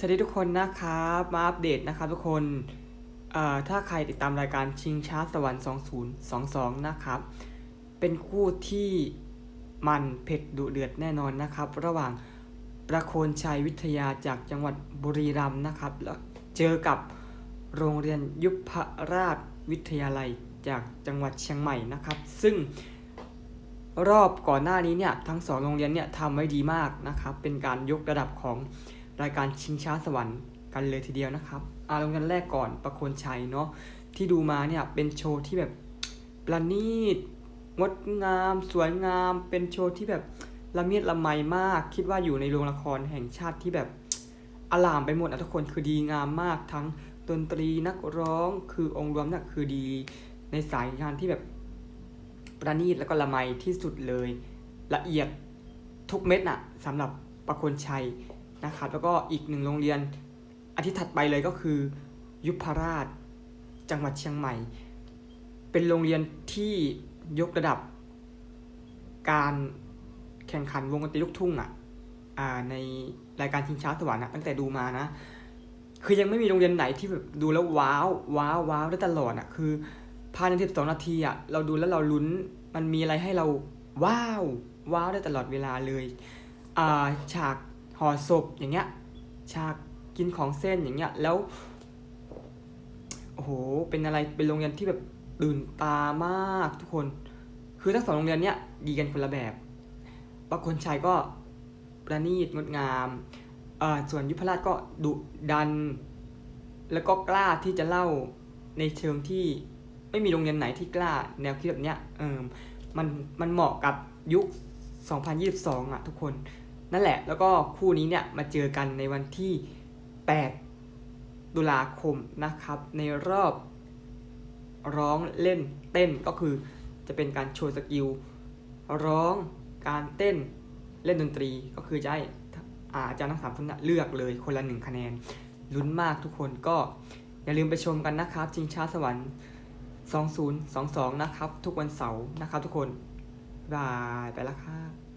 สวัสดีทุกคนนะครับมาอัปเดตนะครับทุกคนเอ่อถ้าใครติดตามรายการชิงช้าสวรรค์ 2022 นะครับ เป็นคู่ที่มันเผ็ดดุเดือดแน่นอนนะครับ ระหว่างประโคนชัยวิทยาจากจังหวัดบุรีรัมย์นะครับแล้วเจอกับโรงเรียนยุพราชวิทยาลัยจากจังหวัดเชียงใหม่นะครับ ซึ่งรอบก่อนหน้านี้เนี่ยทั้งสองโรงเรียนเนี่ยทำไว้ดีมากนะครับ เป็นการยกระดับของ รายการชิงช้าสวรรค์กันเลยทีเดียวนะครับอาโรงเรียนแรกก่อนประโคนชัยเนาะที่ดูมาเนี่ยเป็นโชว์ที่แบบประณีตงดงาม สวยงาม เป็นโชว์ที่แบบละเมียดละไมมาก คิดว่าอยู่ในโรงละครแห่งชาติที่แบบอลามไปหมดนะทุกคนคือดีงามมากทั้งดนตรีนักร้องคือองค์รวมเนี่ยคือดีในสายงานที่แบบประณีตแล้วก็ละไมที่สุดเลย ละเอียดทุกเม็ดน่ะสำหรับประคนชัย นะครับแล้วก็อีกหนึ่งโรงเรียนอาทิตย์ถัดไปเลยก็คือ ยุพราช จังหวัดเชียงใหม่ เป็นโรงเรียนที่ยกระดับ การแข่งขันวงดนตรีลูกทุ่งอะอ่าในรายการชิงช้าสวรรค์อะตั้งแต่ดูมานะ คือยังไม่มีโรงเรียนไหนที่แบบดูแล้วว้าวว้าวว้าวได้ตลอดอะคือภายในสิบสองนาทีอะเราดูแล้วเราลุ้นมันมีอะไรให้เราว้าวว้าวได้ตลอดเวลาเลย อ่าฉาก ห่อศพอย่างเงี้ยฉากกินของเส้นอย่างเงี้ยแล้วโอ้โหเป็นอะไรเป็นโรงเรียนที่แบบตื่นตามากทุกคน คือทั้งสองโรงเรียนเนี้ยดีกันคนละแบบบางคนชายก็ประณีตงดงามเอ่อส่วนยุพราชก็ดุดัน แล้วก็กล้าที่จะเล่าในเชิงที่ไม่มีโรงเรียนไหนที่กล้าแนวคิดแบบเนี้ยเออมันมันเหมาะกับยุค 2022 อะทุกคน นั่นแหละ แล้วก็คู่นี้เนี่ยมาเจอกันในวันที่ 8 ตุลาคมนะครับ ในรอบร้องเล่นเต้นก็คือจะเป็นการโชว์สกิลร้องการเต้นเล่นดนตรีก็คือจะให้อาจารย์ทั้งสามท่านเลือกเลยคนละหนึ่งคะแนนลุ้นมากทุกคนก็อย่าลืมไปชมกันนะครับชิงช้าสวรรค์ 2022 นะครับ ทุกวันเสาร์นะครับทุกคนบายไปแล้วครับ